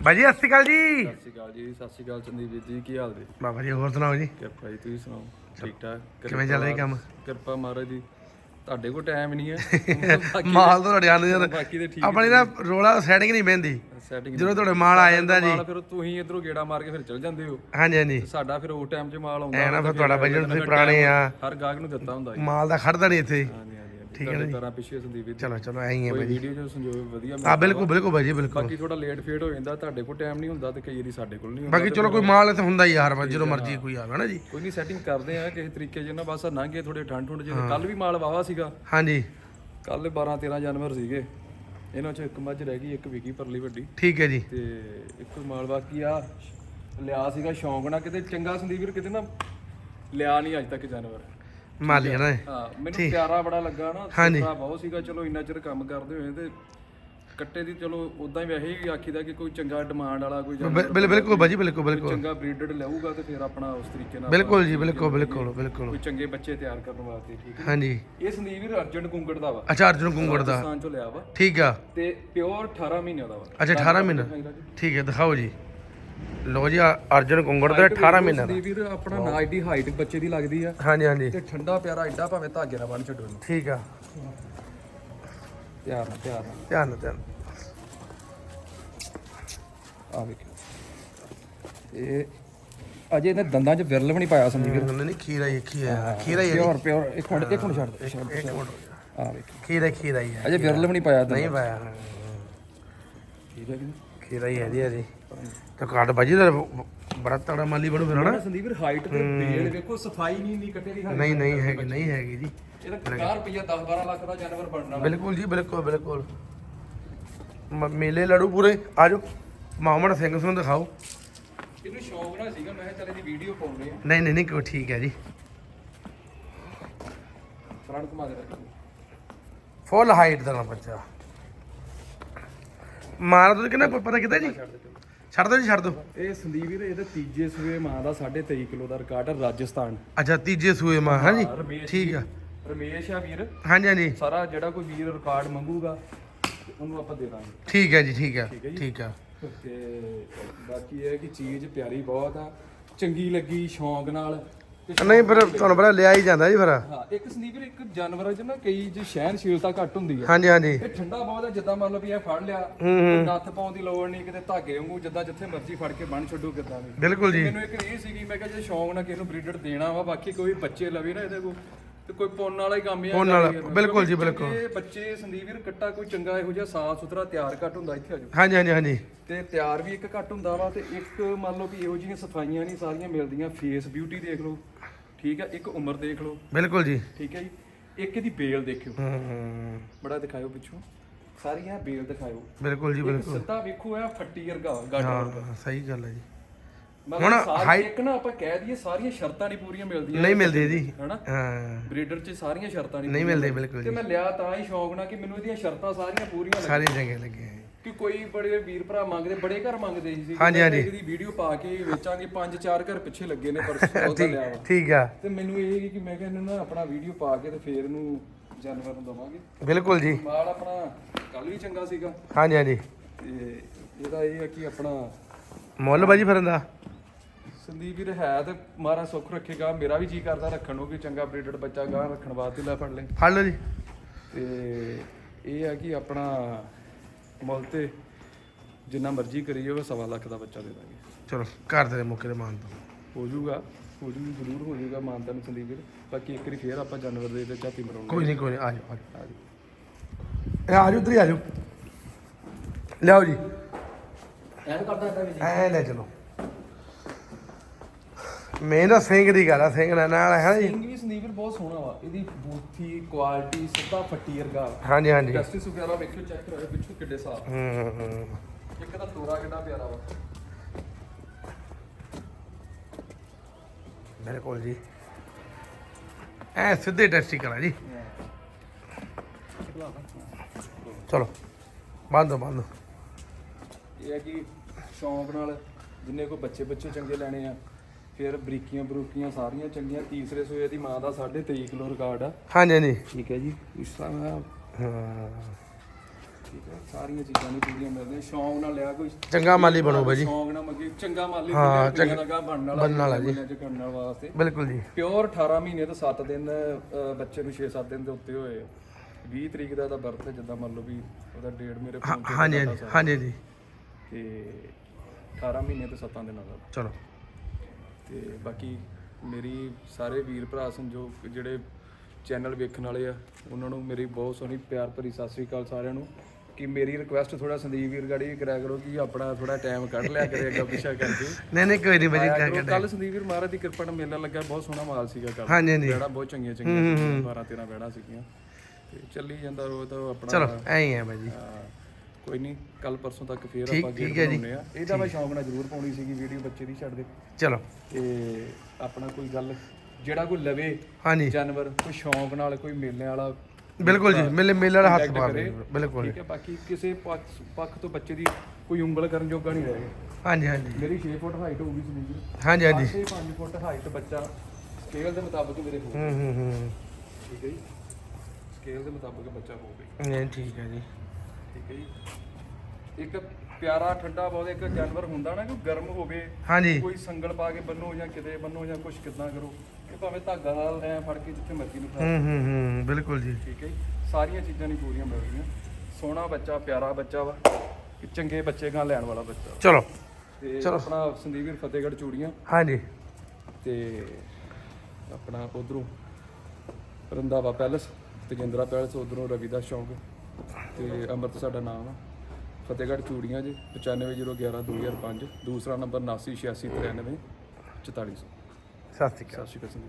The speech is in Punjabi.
ਬਾਜੀ ਸਤਿ ਸ਼੍ਰੀ ਅਕਾਲ ਜੀ। ਸਤਿ ਸ਼੍ਰੀ ਅਕਾਲ ਜੀ ਸਤਿ ਸ਼੍ਰੀ ਅਕਾਲ ਚੰਦੀਪ ਵੀਰ ਜੀ ਕੀ ਹਾਲ ਜੀ? ਬਾਬਾ ਜੀ ਹੋਰ ਸੁਣਾਓ ਜੀ? ਕਿਰਪਾ ਜੀ ਤੁਸੀਂ ਸੁਣਾਓ? ਠੀਕ ਠਾਕ? ਕਿਵੇਂ ਚੱਲ ਰਿਹਾ ਕੰਮ? ਕਿਰਪਾ ਮਹਾਰਾਜ ਦੀ ਤੁਹਾਡੇ ਕੋਲ ਟਾਈਮ ਨਹੀਂ ਹੈ। ਮਾਲ ਤਾਂ ਤੁਹਾਡੇ ਆਉਂਦੇ ਜਾਂਦੇ ਬਾਕੀ ਤੇ ਠੀਕ ਆਪਣੀ ਨਾ ਰੋਲਾ ਸੈਟਿੰਗ ਨਹੀਂ ਸੈਟਿੰਗ ਜਦੋਂ ਤੁਹਾਡੇ ਮਾਲ ਆ ਜਾਂਦਾ ਜੀ। ਫਿਰ ਤੁਸੀਂ ਇਧਰੋਂ ਗੇੜਾ ਮਾਰ ਕੇ ਫਿਰ ਚਲ ਜਾਂਦੇ ਹੋ। ਹਾਂਜੀ ਹਾਂਜੀ। ਸਾਡਾ ਫਿਰ ਉਹ ਟਾਈਮ 'ਚ ਮਾਲ ਆਉਂਦਾ ਐ ਨਾ ਫਿਰ ਤੁਹਾਡਾ ਬਜਟ ਤੁਸੀਂ ਪੁਰਾਣੇ ਆ। ਹਰ ਗਾਹਕ ਨੂੰ ਦਿੱਤਾ ਹੁੰਦਾ ਮਾਲ ਦਾ ਖੜਦਾ ਨਹੀਂ ਇੱਥੇ। ਹਾਂਜੀ। ਠੀਕ ਹੈ ਜੀ? ਪਿੱਛੇ ਸੰਦੀਪ ਜੀ। ਚਲੋ ਚਲੋ ਐਂ ਹੀ ਹੈ ਕੋਈ ਵੀਡੀਓ 'ਚ ਸੰਜੋਗ ਵਧੀਆ ਆ ਬਿਲਕੁਲ ਬਿਲਕੁਲ ਬਾਜੀ ਬਿਲਕੁਲ। ਬਾਕੀ ਥੋੜਾ ਲੇਟ ਫੇਟ ਹੋ ਜਾਂਦਾ ਤੁਹਾਡੇ ਕੋਲ ਟਾਈਮ ਨਹੀਂ ਹੁੰਦਾ ਤੇ ਕਈ ਵਾਰੀ ਸਾਡੇ ਕੋਲ ਨਹੀਂ ਹੁੰਦਾ ਬਾਕੀ ਚਲੋ ਕੋਈ ਮਾਲ ਇੱਥੇ ਹੁੰਦਾ ਹੀ ਯਾਰ ਜਦੋਂ ਮਰਜ਼ੀ ਕੋਈ ਆਵੇ ਨਾ ਜੀ? ਕੋਈ ਨਹੀਂ ਸੈਟਿੰਗ ਕਰਦੇ ਆ ਕਿਸੇ ਤਰੀਕੇ ਜਿਹਨਾਂ ਬਸ ਲੰਘੇ ਥੋੜੇ ਠੰਡ ਠੁੰਡ ਜਿਹੇ ਕੱਲ ਵੀ ਮਾਲ ਵਾਵਾ ਸੀਗਾ। ਹਾਂਜੀ। ਕੱਲ 12 13 ਜਾਨਵਰ ਸੀਗੇ। ਇਹਨਾਂ ਚੋਂ ਇੱਕ ਮੱਝ ਰਹਿ ਗਈ ਇੱਕ ਵਿਕੀ ਪਰਲੀ ਵੱਡੀ। ਠੀਕ ਹੈ ਜੀ। ਤੇ ਇੱਕ ਮਾਲ ਬਾਕੀ ਆ ਲਿਆ ਸੀਗਾ ਸ਼ੌਂਕ ਨਾਲ। ਕਿਤੇ ਚੰਗਾ ਸੰਦੀਪ ਵੀਰ ਕਿਤੇ ਨਾ ਲਿਆ ਨਹੀਂ ਅੱਜ ਤੱਕ ਜਾਨਵਰ। ਮਾਲੀ ਹੈ ਨਾ ਇਹ। ਹਾਂ ਮੈਨੂੰ ਪਿਆਰਾ ਬੜਾ ਲੱਗਾ ਨਾ। ਸੁਥਰਾ ਬਹੁਤ ਸੀਗਾ ਚਲੋ ਇੰਨਾ ਚਿਰ ਕੰਮ ਕਰਦੇ ਹੋਏ ਤੇ ਕੱਟੇ ਦੀ ਚਲੋ ਉਦਾਂ ਹੀ ਵੈਸੇ ਹੀ ਆਖੀਦਾ ਕਿ ਕੋਈ ਚੰਗਾ ਡਿਮਾਂਡ ਵਾਲਾ ਕੋਈ ਜਾਨਵਰ ਬਿਲ- ਬਿਲ- ਬਿਲਕੁਲ ਬਾਜੀ ਬਿਲਕੁਲ ਬਿਲਕੁਲ। ਚੰਗਾ ਬਰੀਡਡ ਲਊਗਾ ਤੇ ਫਿਰ ਆਪਣਾ ਉਸ ਤਰੀਕੇ ਨਾਲ ਬਿਲਕੁਲ ਜੀ ਬਿਲਕੁਲ ਬਿਲਕੁਲ ਬਿਲਕੁਲ। ਕੋਈ ਚੰਗੇ ਬੱਚੇ ਤਿਆਰ ਕਰਨ ਵਾਸਤੇ ਠੀਕ ਹੈ। ਹਾਂਜੀ। ਇਹ ਸੰਦੀਪ ਵੀਰ ਅਰਜਨ ਕੁੰਗੜ ਦਾ ਵਾ। ਅੱਛਾ ਅਰਜੁਨ ਕੁੰਗੜ ਦਾ। ਚੋਂ ਲਿਆ ਵਾ। ਠੀਕ ਆ। ਤੇ ਪਿਓਰ 18 ਮਹੀਨਿਆਂ ਦਾ ਵਾ। ਅੱਛਾ 18 ਮਹੀਨਾ। ਠੀਕ ਹੈ ਦਿਖਾਓ ਜੀ। ਲੋ ਜੀ ਅਰਜੁਨ ਕੁੰਗੜ ਦਾ 18 ਮਹੀਨਾ ਦਾ। ਵੀਰ ਆਪਣਾ ਨਾ ਐਡੀ ਹਾਈਟ ਬੱਚੇ ਦੀ ਲੱਗਦੀ ਆ। ਹਾਂਜੀ ਹਾਂਜੀ। ਤੇ ਠੰਡਾ ਪਿਆਰਾ ਐਡਾ ਭਾਵੇਂ ਧਾਗੇ ਨਾਲ ਬੰਨ ਛੱਡੋ ਇਹਨੂੰ। ਠੀਕ ਆ। ਪਿਆਰ ਨਾਲ ਧਿਆਨ ਨਾਲ। ਧਿਆਨ ਨਾਲ। ਆ ਵੇਖੋ ਇਹ ਅਜੇ ਇਹਨੇ ਦੰਦਾਂ 'ਚ ਵਿਰਲ ਵੀ ਨਹੀਂ ਪਾਇਆ ਸੰਦੀਪ ਵੀਰ। ਨਹੀਂ ਖੀਰਾ ਹੀ ਖੀਰਾ ਖੀਰਾ ਹੀ ਪਿਓਰ ਪਿਓਰ ਇੱਕ ਮਿੰਟ ਇੱਕ ਮਿੰਟ ਛੱਡ। ਦੇ ਇੱਕ ਮਿੰਟ ਆ ਵੇਖੋ ਖੀਰਾ ਖੀਰਾ ਹੀ ਹੈ ਅਜੇ ਵਿਰਲ ਵੀ ਨਹੀਂ ਪਾਇਆ ਦੰਦਾਂ ਨਹੀਂ ਪਾਇਆ। ਖੀਰਾ ਹੀ ਹੈ ਜੀ ਇਹਦੀ ਤਾਂ ਕਾਟ ਬਾਜੀ ਦਾ ਬੜਾ ਤੜਾ ਮਾਲੀ ਬਣੂ ਫਿਰ ਹਨਾ? ਸੰਦੀਪ ਵੀਰ ਹਾਈਟ ਤੇ ਬੇਲ ਵੇਖੋ ਸਫ਼ਾਈ ਨਹੀਂ ਨਹੀਂ ਕੱਟੇ ਦੀ ਨਹੀਂ ਨਹੀਂ ਹੈਗੀ ਨਹੀਂ ਹੈਗੀ ਜੀ। ਇਹਦਾ 50 ਰੁਪਈਆ 10 12 ਲੱਖ ਦਾ ਜਾਨਵਰ ਬਣਨਾ। ਬਿਲਕੁਲ ਜੀ ਬਿਲਕੁਲ ਬਿਲਕੁਲ। ਮੇਲੇ ਲੜੂ ਪੂਰੇ। ਆਜੋ ਮੁਹੰਮਦ ਸਿੰਘ ਨੂੰ ਦਿਖਾਓ। ਇਹਨੂੰ ਸ਼ੌਂਕ ਨਾ ਸੀਗਾ ਮੈਂ ਚੱਲ ਇਹਦੀ ਵੀਡੀਓ ਪਾਉਂਦੇ ਆ। ਨਹੀਂ ਨਹੀਂ ਨਹੀਂ ਕੋਈ ਠੀਕ ਹੈ ਜੀ। ਫਰੰਟ ਘੁਮਾ ਰੱਖੋ। ਫੁੱਲ ਹਾਈਟ ਦਾ ਨਾ ਬੱਚਾ। ਮਾਰ ਦੋ ਕਿੰਨਾ ਪਤਾ ਕਿਤਾ ਜੀ? ਛੱਡ ਦੋ ਜੀ ਛੱਡ ਦੋ ਇਹ ਸੰਦੀਪ ਵੀਰ ਇਹਦੇ ਤੀਜੇ ਸੂਏ ਮਾਂ ਦਾ 23.5 ਕਿਲੋ ਦਾ ਰਿਕਾਰਡ ਹੈ ਰਾਜਸਥਾਨ। ਅੱਛਾ ਤੀਜੇ ਸੂਏ ਮਾਂ ਹਾਂਜੀ ਰਮੇਸ਼ ਠੀਕ ਆ। ਰਮੇਸ਼ ਆ ਵੀਰ। ਹਾਂਜੀ ਹਾਂਜੀ। ਸਾਰਾ ਜਿਹੜਾ ਕੋਈ ਵੀਰ ਰਿਕਾਰਡ ਮੰਗੂਗਾ ਉਹਨੂੰ ਆਪਾਂ ਦੇ ਦਾਂਗੇ। ਠੀਕ ਹੈ ਜੀ ਠੀਕ ਹੈ ਠੀਕ ਆ। ਤੇ ਬਾਕੀ ਇਹ ਹੈ ਕਿ ਚੀਜ਼ ਪਿਆਰੀ ਬਹੁਤ ਆ ਚੰਗੀ ਲੱਗੀ ਸ਼ੌਂਕ ਨਾਲ। ਨਹੀਂ ਫਿਰ ਤੁਹਾਨੂੰ ਪਤਾ ਲਿਆ ਹੀ ਜਾਂਦਾ ਜੀ ਫਿਰ। ਹਾਂ ਇੱਕ ਸੰਦੀਪ ਵੀਰ ਇੱਕ ਜਾਨਵਰਾਂ 'ਚ ਨਾ ਕਈ ਚ ਸਹਿਣਸ਼ੀਲਤਾ ਘੱਟ ਹੁੰਦੀ ਹੈ ਹਾਂਜੀ ਹਾਂਜੀ। ਇਹ ਠੰਡਾ ਬਹੁਤ ਹੈ ਜਿੱਦਾਂ ਮੰਨ ਲਓ ਵੀ ਇਹ ਫੜ ਲਿਆ ਨੱਥ ਪਾਉਣ ਦੀ ਲੋੜ ਨਹੀਂ ਕਿਤੇ ਧਾਗੇ ਵਾਂਗੂ ਜਿੱਦਾਂ ਜਿੱਥੇ ਮਰਜ਼ੀ ਫੜ ਕੇ ਬੰਨ ਛੱਡੋ ਕਿੱਦਾਂ ਵੀ। ਬਿਲਕੁਲ ਜੀ। ਮੈਨੂੰ ਇੱਕ ਇਹ ਸੀਗੀ ਮੈਂ ਕਿਹਾ ਜੇ ਸ਼ੌਂਕ ਨਾਲ ਕਿਸੇ ਨੂੰ ਬਰੀਡਰ ਦੇਣਾ ਵਾ ਬਾਕੀ ਕੋਈ ਬੱਚੇ ਲਵੇ ਨਾ ਇਹਦੇ ਕੋਲ ਤੇ ਕੋਈ ਪੁੰਨ ਵਾਲਾ ਹੀ ਕੰਮ ਹੀ ਪੁੰਨ ਵਾਲਾ, ਬਿਲਕੁਲ ਜੀ, ਬਿਲਕੁਲ। ਇਹ ਬੱਚੇ ਸੰਦੀਪ ਵੀਰ ਕੱਟਾ ਕੋਈ ਚੰਗਾ ਇਹੋ ਜਿਹਾ ਸਾਫ਼ ਸੁਥਰਾ ਤਿਆਰ ਘੱਟ ਹੁੰਦਾ ਇੱਥੇ ਆਜੋ ਹਾਂਜੀ ਹਾਂਜੀ ਹਾਂਜੀ। ਤੇ ਤਿਆਰ ਵੀ ਇੱਕ ਘੱਟ ਹੁੰਦਾ ਵਾ ਤੇ ਇੱਕ ਮੰਨ ਲਓ ਵੀ ਇਹੋ ਜਿਹੀਆਂ ਸਫਾਈਆਂ ਨਹੀਂ ਸਾਰੀਆਂ ਮਿਲਦੀਆਂ ਫੇਸ ਬਿਊਟੀ ਦੇਖ ਲਓ। ਠੀਕ ਹੈ ਇੱਕ ਉਮਰ ਦੇਖ ਲਓ। ਬਿਲਕੁਲ ਜੀ। ਠੀਕ ਹੈ ਜੀ? ਇੱਕ ਇਹਦੀ ਬੇਲ ਦੇਖਿਓ। ਹੂੰ ਬੜਾ ਦਿਖਾਇਓ ਪਿੱਛੋਂ। ਸਾਰੀਆਂ ਬੇਲ ਦਿਖਾਇਓ। ਬਿਲਕੁਲ ਜੀ ਬਿਲਕੁਲ। ਸਿੱਧਾ ਵੇਖੋ ਇਹ ਫੱਟੀ ਵਰਗਾ ਹਾਂ ਸਹੀ ਗੱਲ ਹੈ ਜੀ। ਸਾਰੀ ਇੱਕ ਨਾ ਆਪਾਂ ਕਹਿ ਦਈਏ ਸਾਰੀਆਂ ਸ਼ਰਤਾਂ ਨਹੀਂ ਪੂਰੀਆਂ ਮਿਲਦੀਆਂ। ਨਹੀਂ ਮਿਲਦੀ ਜੀ। ਹਨਾ? ਹਾਂ। ਬਰੀਡਰ 'ਚ ਸਾਰੀਆਂ ਸ਼ਰਤਾਂ ਨਹੀਂ ਨਹੀਂ ਮਿਲਦੇ ਬਿਲਕੁਲ ਤੇ ਮੈਂ ਲਿਆ ਤਾਂ ਹੀ ਸ਼ੌਂਕ ਨਾਲ ਕਿ ਮੈਨੂੰ ਇਹਦੀਆਂ ਸ਼ਰਤਾਂ ਸਾਰੀਆਂ ਪੂਰੀਆਂ ਲੱਗੀਆਂ। ਸਾਰੇ ਚੰਗੇ ਲੱਗੇ ਕਿ ਕੋਈ ਬੜੇ ਵੀਰ ਭਰਾ ਮੰਗਦੇ ਬੜੇ ਘਰ ਮੰਗਦੇ ਸੀ ਹਾਂਜੀ, ਹਾਂਜੀ। ਇਹਦੀ ਵੀਡੀਓ ਪਾ ਕੇ ਵੇਚਾਂਗੇ ਪੰਜ ਚਾਰ ਘਰ ਪਿੱਛੇ ਲੱਗੇ ਨੇ ਪਰਸੋਂ ਉਹਦਾ ਲਿਆ ਵਾ। ਠੀਕ ਆ। ਤੇ ਮੈਨੂੰ ਇਹ ਸੀ ਕਿ ਮੈਂ ਕਿਹਾ ਇਹਨੂੰ ਨਾ ਆਪਣਾ ਵੀਡੀਓ ਪਾ ਕੇ ਤੇ ਫੇਰ ਇਹਨੂੰ ਜਾਨਵਰ ਨੂੰ ਦਵਾਂਗੇ। ਬਿਲਕੁਲ ਜੀ। ਮਾਲ ਆਪਣਾ ਕੱਲ ਵੀ ਚੰਗਾ ਸੀਗਾ। ਹਾਂਜੀ ਹਾਂਜੀ। ਤੇ ਇਹਦਾ ਇਹ ਹੈ ਕਿ ਆਪਣਾ ਮੁੱਲ ਬਾਜੀ ਫਿਰਨ ਦਾ? ਸੰਦੀਪ ਵੀਰ ਹੈ ਤੇ ਮਾਰਾ ਸੁੱਖ ਰੱਖੇਗਾ ਮੇਰਾ ਵੀ ਜੀ ਕਰਦਾ ਰੱਖਣ ਨੂੰ ਕਿ ਚੰਗਾ ਬਰੀਡਡ ਬੱਚਾ ਗਾਂ ਰੱਖਣ ਵਾਸਤੇ ਲੈ ਫੜ ਲੈ ਫੜ ਲਓ ਜੀ। ਤੇ ਇਹ ਹੈ ਕਿ ਆਪਣਾ ਮੁੱਲ ਤੇ ਜਿੰਨਾ ਮਰਜ਼ੀ ਕਰੀ ਜਾਵੇ ਸਵਾ ਲੱਖ ਦਾ ਬੱਚਾ ਦੇ ਦਾਂਗੇ। ਚਲੋ ਘਰ ਦੇ ਮੌਕੇ ਤੇ ਮਾਨ ਦੋ ਹੋ ਜਾਊਗਾ ਹੋ ਜੂ ਜ਼ਰੂਰ ਹੋ ਜਾਊਗਾ ਮਾਨਤਾ ਨੂੰ ਸੰਦੀਪ ਵੀਰ। ਬਾਕੀ ਇੱਕ ਵਾਰੀ ਫੇਰ ਆਪਾਂ ਜਾਨਵਰ ਦੇ ਤੇ ਝਾਤੀ ਮਰਾਉਣੀ ਕੋਈ ਨਹੀਂ ਕੋਈ ਨਹੀਂ ਆ ਜਾਓ ਆ ਆ ਜੀ ਜਾਓ। ਇਹ ਆ ਜਾਓ ਇੱਧਰ ਹੀ ਆ ਜਾਓ। ਲਿਆਓ ਜੀ। ਐਨ ਕਰਦਾ ਐ ਲੈ ਚਲੋ। ਮੈਂ ਨਾ ਸਿੰਘ ਦੀ ਗੱਲ ਆ ਸਿੰਘ ਨਾਲ ਨਾਲ ਹੈ ਜੀ। ਸਿੰਘ ਵੀ ਸੰਦੀਪ ਵੀਰ ਬਹੁਤ ਸੋਹਣਾ ਵਾ। ਇਹਦੀ ਬੂਥੀ ਕੁਆਲਿਟੀ ਸਿੱਧਾ ਫੱਟੀ ਵਰਗਾ। ਹਾਂਜੀ ਹਾਂਜੀ। ਜਸਟਿਸ ਵਗੈਰਾ ਵੇਖਿਓ ਚੈੱਕ ਕਰੋ ਪਿੱਛੋਂ ਕਿੱਡੇ ਸਾਫ਼। ਹੂੰ ਹੂੰ, ਹੂੰ। ਇੱਕ ਤੋਰਾ ਕਿੰਨਾ ਪਿਆਰਾ ਵਾ। ਬਿਲਕੁਲ ਜੀ। ਐ ਸਿੱਧੇ ਟੈਸਟੀ ਕਰਾਂ ਜੀ। ਚਲੋ ਬੰਦੋ ਬੰਦੋ। ਇਹ ਹੈ ਕਿ ਸ਼ੌਂਕ ਨਾਲ ਜਿੰਨੇ ਕੋ ਬੱਚੇ ਬੱਚੇ ਚੰਗੇ ਲੈਣੇ ਆ ਫਿਰ ਬਰੀਕੀਆਂ ਬਰੂਕੀਆਂ ਸਾਰੀਆਂ ਚੰਗੀਆਂ ਤੀਸਰੇ ਸੂਏ ਦੀ ਮਾਂ ਦਾ 23.5 ਕਿਲੋ ਰਿਕਾਰਡ ਆ। ਹਾਂਜੀ ਹਾਂਜੀ। ਠੀਕ ਹੈ ਜੀ? ਇਸ ਤਰ੍ਹਾਂ ਹਾਂ। ਠੀਕ ਹੈ ਸਾਰੀਆਂ ਚੀਜ਼ਾਂ ਨਹੀਂ ਪੂਰੀਆਂ ਮਿਲਦੀਆਂ। ਸ਼ੌਂਕ ਨਾਲ ਲਿਆ ਕੋਈ ਚੰਗਾ ਮਾਲੀ ਬਣੋ ਬਾਜੀ ਸ਼ੌਂਕ ਨਾਲ ਮੰਗੇ ਚੰਗਾ ਮਾਲੀ ਹਾਂ, ਚੰਗਾ ਲਗਾ ਬਣਨ ਵਾਲਾ ਬਣਨ ਵਾਲਾ ਜੀ। ਕਰਨ ਵਾਸਤੇ। ਬਿਲਕੁਲ ਜੀ। ਪਿਓਰ 18 ਮਹੀਨੇ ਤੋਂ 7 ਦਿਨ ਬੱਚੇ ਨੂੰ 6-7 ਦਿਨ ਦੇ ਉੱਤੇ ਹੋਏ ਆ। 20 ਤਰੀਕ ਦਾ ਦਾ ਬਰਥ ਹੈ ਜਿੱਦਾਂ ਮੰਨ ਲਓ ਵੀ ਉਹਦਾ ਡੇਟ ਮੇਰੇ ਫੋਨ ਤੇ ਹਾਂਜੀ ਹਾਂਜੀ। ਹਾਂਜੀ ਜੀ। ਤੇ 18 ਮਹੀਨੇ ਤੇ 7 ਦਿਨਾਂ ਦਾ। ਚਲੋ। ਤੇ ਬਾਕੀ ਮੇਰੀ ਸਾਰੇ ਵੀਰ ਭਰਾ ਜੋ ਜਿਹੜੇ ਚੈਨਲ ਵੇਖਣ ਵਾਲੇ ਆ ਉਹਨਾਂ ਨੂੰ ਮੇਰੀ ਬਹੁਤ ਸੋਹਣੀ ਪਿਆਰ ਭਰੀ ਸਤਿ ਸ੍ਰੀ ਅਕਾਲ ਸਾਰਿਆਂ ਨੂੰ। ਕਿ ਮੇਰੀ ਰਿਕੁਐਸਟ ਥੋੜਾ ਸੰਦੀਪ ਵੀਰ ਗਾੜੀ ਵੀ ਕਰਿਆ ਕਰੋ ਕਿ ਆਪਣਾ ਥੋੜਾ ਟਾਈਮ ਕੱਢ ਲਿਆ ਕਰੇ ਅੱਗਾ ਪਿੱਛਾ ਕਰਕੇ। ਨਹੀਂ ਨਹੀਂ ਕੋਈ ਨਹੀਂ ਬਾਜੀ ਕੱਲ ਸੰਦੀਪ ਵੀਰ ਮਹਾਰਾਜ ਦੀ ਕਿਰਪਾ ਨਾਲ ਮੇਲਾ ਲੱਗਾ ਬਹੁਤ ਸੋਹਣਾ ਮਾਲ ਸੀਗਾ ਕੱਲ ਹਾਂਜੀ ਹਾਂਜੀ। ਬੈੜਾ ਬਹੁਤ ਚੰਗੀਆਂ ਚੰਗੀਆਂ ਸੀਗੀਆਂ 12 13 ਬੈੜਾ ਸੀਗੀਆਂ। ਤੇ ਚੱਲੀ ਜਾਂਦਾ ਉਹ ਤਾਂ ਆਪਣਾ ਚਲੋ ਐਂ ਹੀ ਹੈ ਬਾਜੀ ਕੋਈ ਨਹੀਂ ਕੱਲ ਪਰਸੋਂ ਤੱਕ ਫੇਰ ਠੀਕ- ਆਪਾਂ ਠੀਕ ਗੇੜ ਹੈ ਜੀ। ਬਣਾਉਣੇ ਆ। ਇਹਦਾ ਮੈਂ ਸ਼ੌਂਕ ਨਾਲ ਜ਼ਰੂਰ ਪਾਉਣੀ ਸੀਗੀ ਵੀਡੀਓ ਬੱਚੇ ਦੀ ਛੱਡ ਦੇ। ਚਲੋ। ਤੇ ਆਪਣਾ ਕੋਈ ਗੱਲ ਜਿਹੜਾ ਕੋਈ ਲਵੇ ਹਾਂਜੀ। ਜਾਨਵਰ ਕੋਈ ਸ਼ੌਂਕ ਨਾਲ ਕੋਈ ਮੇਲੇ ਵਾਲਾ ਬਿਲਕੁਲ ਜੀ ਮੇਲੇ ਮੇਲੇ ਵਾਲਾ ਹੱਥ contact ਕਰੇ। ਦੇ ਬਿਲਕੁਲ। ਠੀਕ ਹੈ ਬਾਕੀ ਕਿਸੇ ਪੱਖ ਪੱਖ ਤੋਂ ਬੱਚੇ ਦੀ ਕੋਈ ਉਂਗਲ ਕਰਨ ਜੋਗਾ ਨਹੀਂ ਰਹੇ। ਹਾਂਜੀ ਹਾਂਜੀ। ਮੇਰੀ 6 ਫੁੱਟ ਹਾਈਟ ਹੋਊਗੀ ਸੰਦੀਪ ਹਾਂਜੀ ਹਾਂਜੀ। 5 ਫੁੱਟ ਹਾਈਟ ਬੱਚਾ ਸਕੇਲ ਦੇ ਮੁਤਾਬਕ ਮੇਰੇ ਹੋਊ ਹੂੰ ਹੂੰ ਹੂੰ। ਠੀਕ ਹੈ ਜੀ। ਸਕੇਲ ਦੇ ਮੁਤਾਬਕ ਬੱਚਾ ਹੋਊਗਾ। ਨਹੀਂ ਠੀਕ ਹੈ ਜੀ। ਠੀਕ ਹੈ ਜੀ। ਇੱਕ ਪਿਆਰਾ ਠੰਡਾ ਬਹੁਤ ਇੱਕ ਜਾਨਵਰ ਹੁੰਦਾ ਨਾ ਕਿ ਗਰਮ ਹੋਵੇ ਹਾਂਜੀ। ਕੋਈ ਸੰਗਲ ਪਾ ਕੇ ਬੰਨੋ ਜਾਂ ਕਿਤੇ ਬੰਨੋ ਜਾਂ ਕੁਝ ਕਿੱਦਾਂ ਕਰੋ ਇਹ ਭਾਵੇਂ ਧਾਗਾ ਨਾਲ ਐ ਫੜ ਕੇ ਜਿੱਥੇ ਮਰਜ਼ੀ ਨੂੰ ਖਾ ਹੂੰ ਹੂੰ ਹੂੰ ਬਿਲਕੁਲ ਜੀ। ਠੀਕ ਹੈ ਜੀ। ਸਾਰੀਆਂ ਚੀਜ਼ਾਂ ਨਹੀਂ ਪੂਰੀਆਂ ਮਿਲਦੀਆਂ ਸੋਹਣਾ ਬੱਚਾ ਪਿਆਰਾ ਬੱਚਾ ਵਾ ਕਿ ਚੰਗੇ ਬੱਚੇ ਗਾਂ ਲੈਣ ਵਾਲਾ ਬੱਚਾ। ਚਲੋ ਤੇ ਆਪਣਾ ਸੰਦੀਪ ਵੀਰ ਫਤਿਹਗੜ੍ਹ ਚੂੜੀਆਂ। ਹਾਂਜੀ। ਤੇ ਆਪਣਾ ਉਧਰੋਂ ਰੰਦਾਵਾ ਪੈਲਸ ਤੇਜਿੰਦਰਾ ਪੈਲਸ ਉਧਰੋਂ ਰਵੀਦਾਸ ਚੌਂਕ ਤੇ ਅੰਮ੍ਰਿਤ ਸਾਡਾ ਨਾਮ ਆ। ਫਤਿਹਗੜ੍ਹ ਚੂੜੀਆਂ ਜੀ 95011 2005 ਦੂਸਰਾ ਨੰਬਰ 798693 4400 ਸਤਿ ਸ਼੍ਰੀ ਅਕਾਲ। ਸਤਿ ਸ਼੍ਰੀ ਅਕਾਲ